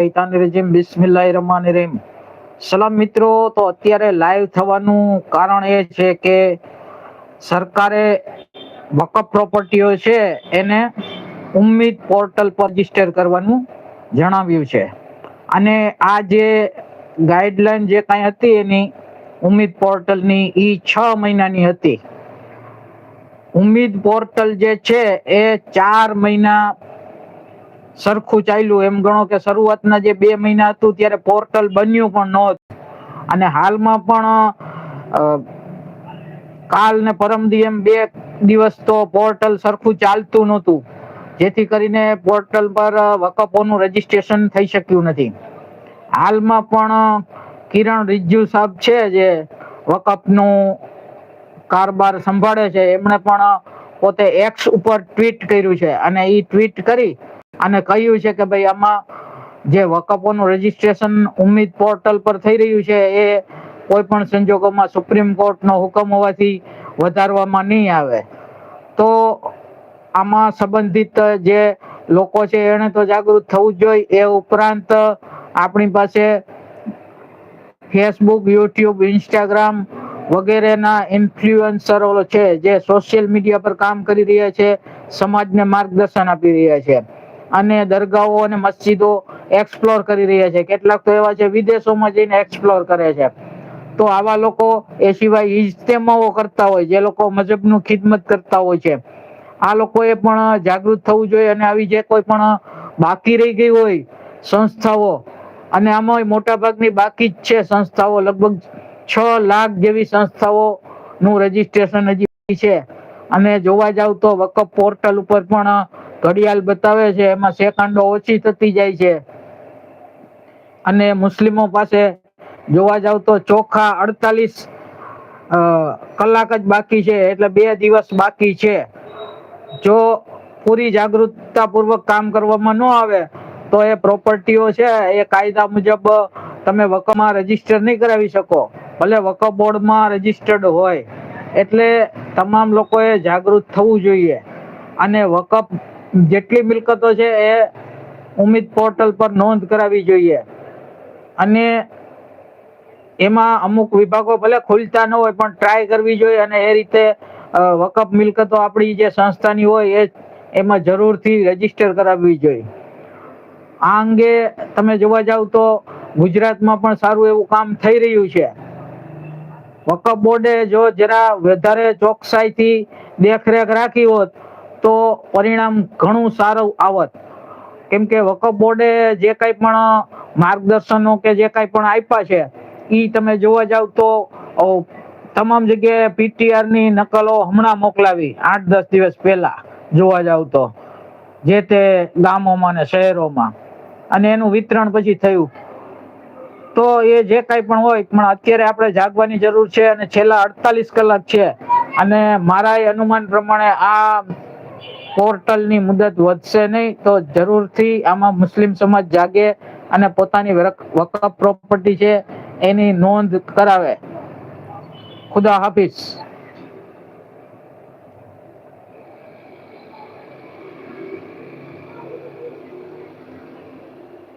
શૈતાની રજીમ બિસ્મિલ્લાહિર રહમાનિર રહીમ. સલામ મિત્રો, તો અત્યારે લાઈવ થવાનું કારણ એ છે કે સરકારે વકફ પ્રોપર્ટીઓ છે, એને ઉમ્મીદ પોર્ટલ પર રજિસ્ટર કરવાનું જણાવ્યું છે. અને આ જે ગાઈડલાઈન જે કાંઈ હતી એની ઉમ્મીદ પોર્ટલની એ છ મહિનાની હતી. ઉમ્મીદ પોર્ટલ જે છે એ ચાર મહિના સરખું ચાલ્યું. એમ ગણો કે શરૂઆતના જે બે મહિના હતું ત્યારે પોર્ટલ બન્યું પણ નહોતું. અને હાલમાં પણ કાલ ને પરમદી એમ બે દિવસ તો પોર્ટલ સરખું ચાલતું નહોતું. જેથી કરીને પોર્ટલ પર વકફોનું રજીસ્ટ્રેશન થઈ શક્યું નથી. હાલમાં પણ, કિરણ રિજ્જુ સાહેબ છે જે વકફનું કારબાર સંભાળે છે. એમણે પણ પોતે એક્સ ઉપર ટ્વીટ કર્યું છે. અને એ ટ્વીટ કરી અને કહ્યું છે કે ભાઈ આમાં જે વકફોનું રજીસ્ટ્રેશન ઉમ્મીદ પોર્ટલ પર થઈ રહ્યું છે, એ કોઈ પણ સંજોગોમાં સુપ્રીમ કોર્ટનો હુકમ હોવાથી વધારવામાં નહીં આવે. તો આમાં સંબંધિત જે લોકો છે એને તો જાગૃત થવું જોઈએ. એ ઉપરાંત આપણી પાસે ફેસબુક યુટ્યુબ ઇન્સ્ટાગ્રામ વગેરેના ઇન્ફ્લુઅન્સરો છે, જે સોશિયલ મીડિયા પર કામ કરી રહ્યા છે, સમાજને માર્ગદર્શન આપી રહ્યા છે. અને દરગાહો અને મસ્જિદો એક્સપ્લોર કરી રહ્યા છે. કેટલાક તો એવા છે, વિદેશોમાં જઈને એક્સપ્લોર કરે છે. તો આવા લોકો એ સિવાય ઇજ્તેમાઓ કરતા હોય, જે લોકો મજહબનું ખિદમત કરતા હોય છે. આ લોકોએ પણ જાગૃત થવું જોઈએ અને આવી જે કોઈ પણ બાકી રહી ગઈ હોય સંસ્થાઓ, અને આમાં મોટાભાગની બાકી જ છે સંસ્થાઓ, લગભગ છ લાખ જેવી સંસ્થાઓનું રજીસ્ટ્રેશન હજી છે. અને જોવા જાવ તો વકફ પોર્ટલ ઉપર પણ ઘડિયાળ બતાવે છે, એમાં સેકન્ડો ઓછી થતી જાય છે. અને મુસ્લિમો પાસે જોવા જાવ તો ચોખા અડતાલીસ કલાક જ બાકી છે, એટલે બે દિવસ બાકી છે. જો પૂરી જાગૃતતા પૂર્વક કામ કરવામાં ન આવે, તો એ પ્રોપર્ટીઓ છે, એ કાયદા મુજબ તમે વકફમાં રજિસ્ટર નહીં કરાવી શકો. ભલે વકફ બોર્ડમાં રજીસ્ટર્ડ હોય. એટલે તમામ લોકોએ જાગૃત થવું જોઈએ. અને વકફ જેટલી મિલકતો છે એ ઉમ્મીદ પોર્ટલ પર નોંધ કરાવવી જોઈએ. અને એમાં અમુક વિભાગો ભલે ખુલતા ન હોય પણ ટ્રાય કરવી જોઈએ અને એ રીતે વકફ મિલકતો આપણી જે સંસ્થાની હોય એ એમાં જરૂરથી રજિસ્ટર કરાવવી જોઈએ. આ અંગે તમે જોવા જાવ તો ગુજરાતમાં પણ સારું એવું કામ થઈ રહ્યું છે. વકફ બોર્ડે જો જરા વધારે ચોકસાઈથી દેખરેખ રાખી હોત તો પરિણામ ઘણું સારું આવત. કેમ કે વકફ બોર્ડે જે કાંઈ પણ માર્ગદર્શનો કે જે કાંઈ પણ આપ્યા છે એ તમે જોવા જાવ તો તમામ જગ્યાએ પીટીઆરની નકલો હમણાં મોકલાવી, આઠ દસ દિવસ પહેલા જોવા જાવ તો, જે તે ગામોમાં ને શહેરોમાં. અને એનું વિતરણ પછી થયું. તો એ જે કાંઈ પણ હોય, પણ અત્યારે આપણે જાગવાની જરૂર છે અને છેલ્લા અડતાલીસ કલાક છે. અને મારા અનુમાન પ્રમાણે આ પોર્ટલની મુદત વધશે નહીં, તો જરૂરથી આમાં મુસ્લિમ સમાજ જાગે અને પોતાની વકફ પ્રોપર્ટી છે એની નોંધ કરાવે. ખુદા હાફિઝ.